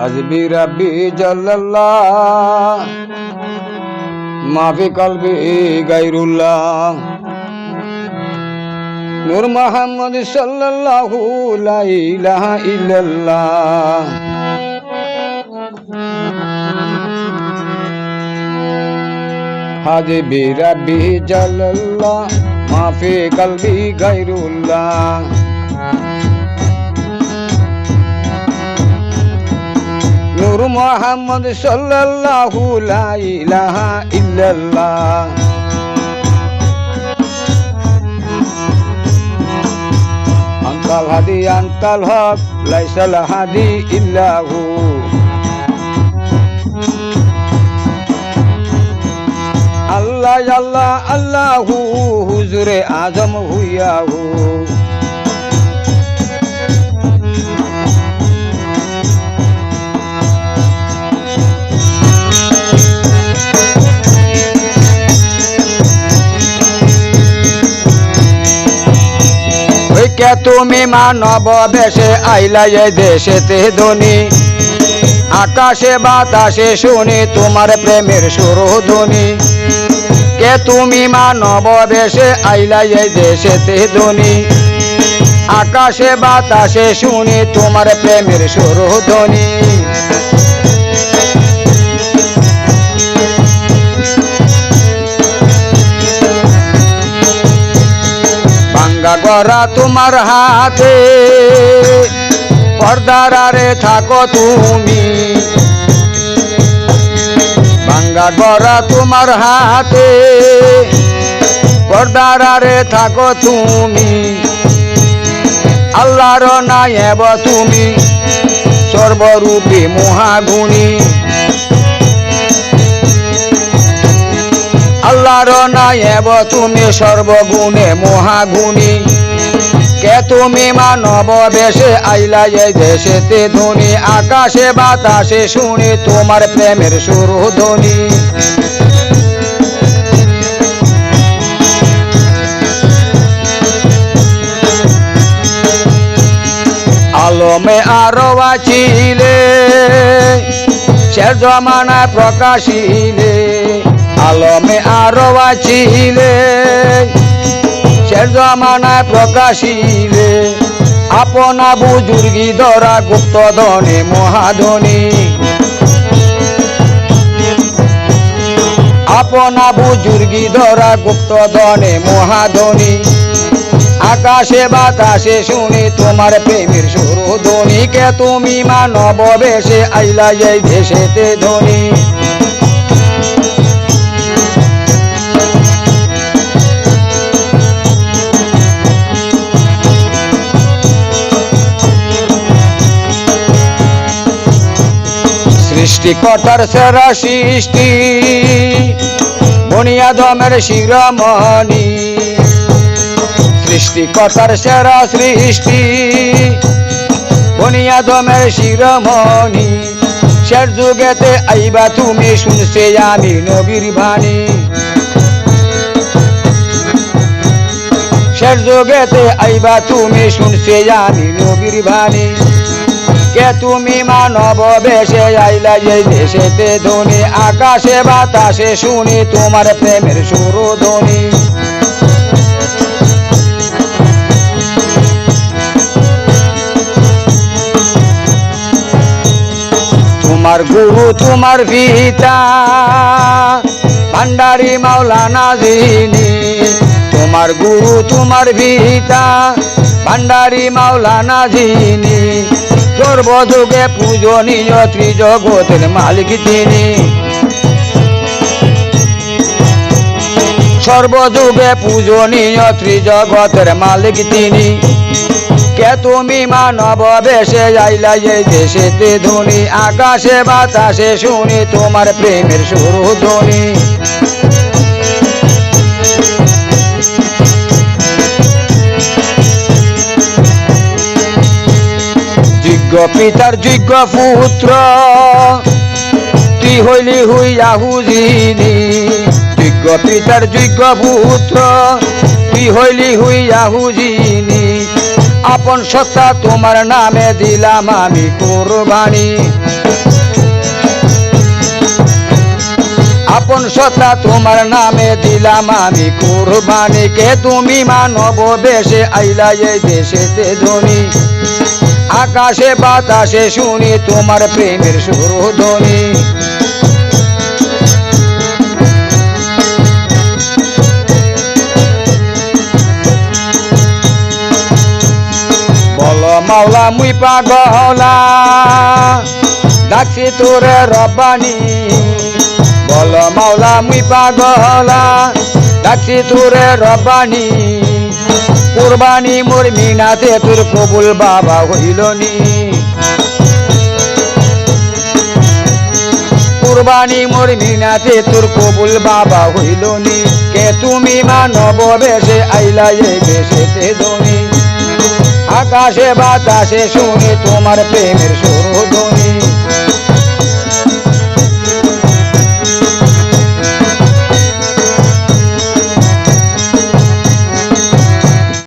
হাজবি রাব্বি জাল্লাল্লাহ। মাফি কলবি গাইরুল্লাহ নূর মোহাম্মদ সাল্লাল্লাহু লা ইলাহা ইল্লাল্লাহ। হাজবি রাব্বি জাল্লাল্লাহ, মাফি কলবি গাইরুল্লাহ নূর মোহাম্মদ সাল্লাল্লাহু লা ইলাহা ইল্লাল্লাহ। আন্তাল হাদি, আন্তাল হক, লাইসাল হাদি ইল্লাহু। আল্লাহ আল্লাহ, আল্লাহু, হুজুরে আজম হুইয়াহু। কে তুমি মানব বেশে আইলা এ দেশেতে ধনী? আকাশে বাতাসে শুনি তোমার প্রেমের সুরধ্বনি কে তুমি মানব বেশে আইলা দেশে দেশেতে ধনী? আকাশে বাতাসে শুনি তোমার প্রেমের সুরধ্বনি ভাঙ্গা গড়া তোমার হাতে। পর্দার আরে থাকো তুমি। ভাঙ্গা গড়া তোমার হাতে। পর্দার আরে থাকো তুমি। আল্লাহর নায়েব তুমি। সর্বরূপী মহাগুণী। আল্লাহর নায়েব, তুমি সর্বগুণে মহাগুণী। কে তুমি মানব বেশে, আইলা এই দেশেতে ধনী। আকাশে বাতাসে শুনি, তোমার প্রেমের সুরধ্বনি আলমে আরও আছিলে, সে জমানা প্রকাশিলে। আলমে আরও সে জমানায় প্রকাশিলে। আপনা বুজুর্গি ধরা গুপ্ত ধনে মহাধনী। আপনা বুজুর্গি ধরা গুপ্ত ধনে মহাধনী। আকাশে বাতাসে শুনি তোমার প্রেমের সুরধ্বনি। কে তুমি মানব বেশে, আইলা এই দেশেতে ধনী। সৃষ্টিকর্তার সেরা সৃষ্টি, বুনিয়াদমের শিরমণি। সৃষ্টিকর্তার সেরা সৃষ্টি, বুনিয়াদমের শিরমণি। শের যুগেতে আইবা তুমি শুনছে আমি নবীর বাণী। শের যুগেতে আইবা তুমি শুনছে আমি নবীর বাণী। কে তুমি মানব বেশে আইলা এই দেশেতে ধনী? আকাশে বাতাসে শুনি তোমার প্রেমের সুরধ্বনি। তোমার গুরু, তোমার পিতা, ভান্ডারি মাওলানা যিনি। তোমার গুরু, তোমার পিতা, ভান্ডারি মাওলানা যিনি। সর্বযুগে পূজনীয় ত্রিজগতের মালিক তিনি সর্বযুগে পূজনীয় ত্রিজগতের মালিক তিনি। কে তুমি মানব বেশে আইলা এই দেশেতে ধনী, আকাশে বাতাসে শুনি তোমার প্রেমের সুরধ্বনি যোগ্য পিতার যোগ্য পুত্র। তুই হইলি হইয়া হুজিনি যোগ্য পিতার যোগ্য পুত্র। তুই হইলি হইয়া হুজিনি আপন সত্তা তোমার নামে দিলাম আমি কোরবানি। আপন সত্তা তোমার নামে দিলাম আমি কোরবানি কে তুমি মানব বেশে আইলা, এই দেশেতে ধনী। আকাশে বাতাসে শুনি তোমার প্রেমের সুরধ্বনি। বল মাওলা, মুই পাগলা, ডাকছি তোরে রব্বানি। বল মাওলা, মুই পাগলা, ডাকছি তোরে রব্বানি। কুরবানি মোর মিনাতে তোর কবুল বাবা হইল নি। কুরবানি মোর মিনাতে তোর কবুল বাবা হইল নি। কে তুমি মানব বেশে আইলা এই বেশেতে ধনী। আকাশে বাতাসে শুনি তোমার প্রেমের সুরধ্বনি